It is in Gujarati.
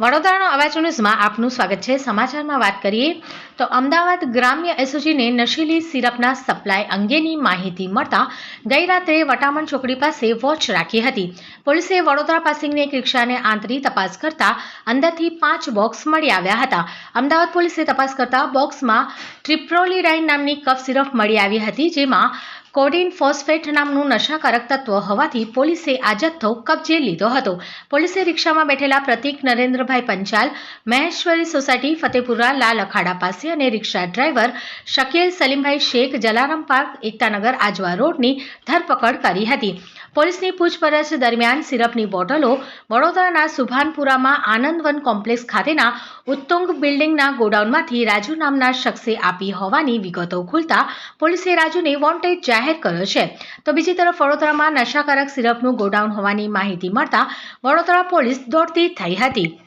વડોદરાનો અવાજ ન્યૂઝમાં આપનું સ્વાગત છે. સમાચારમાં વાત કરીએ તો અમદાવાદ ગ્રામ્ય એસઓજીને નશીલી સિરપના સપ્લાય અંગેની માહિતી મળતા ગઈ રાત્રે વટામણ ચોકડી પાસે વોચ રાખી હતી. પોલીસે વડોદરા પાસિંગની એક રિક્ષાને આંતરી તપાસ કરતા અંદરથી પાંચ બોક્સ મળી આવ્યા હતા. અમદાવાદ પોલીસે તપાસ કરતા બોક્સમાં ટ્રિપ્રોલીડાઇન નામની કફ સિરપ મળી આવી હતી, જેમાં કોડિન ફોસ્ફેટ નામનું નશાકારક તત્વ હોવાથી પોલીસે આ જથ્થો કબજે લીધો હતો. પોલીસે રિક્ષામાં બેઠેલા પ્રતિક નરેન્દ્રભાઈ પંચાલ, મહેશ્વરી સોસાયટી, ફતેપુરા, લાલ અખાડા પાસે અને rickshaw driver Shakil Salimbhai Shaikh, Jalaram park Ektanagar Ajwa રોડની ધરપકડ કરી હતી. પોલીસની પૂછપરછ દરમિયાન સિરપની બોટલો વડોદરાના સુભાનપુરામાં આનંદવન કોમ્પ્લેક્સ ખાતેના ઉત્તુંગ બિલ્ડિંગના ગોડાઉનમાંથી રાજુ નામના શખ્સે આપી હોવાની વિગતો ખુલતા પોલીસે રાજુને વોન્ટેડ જાહેર કર્યો છે. તો બીજી તરફ વડોદરામાં નશાકારક સિરપનું ગોડાઉન હોવાની માહિતી મળતા વડોદરા પોલીસ દોડતી થઈ હતી.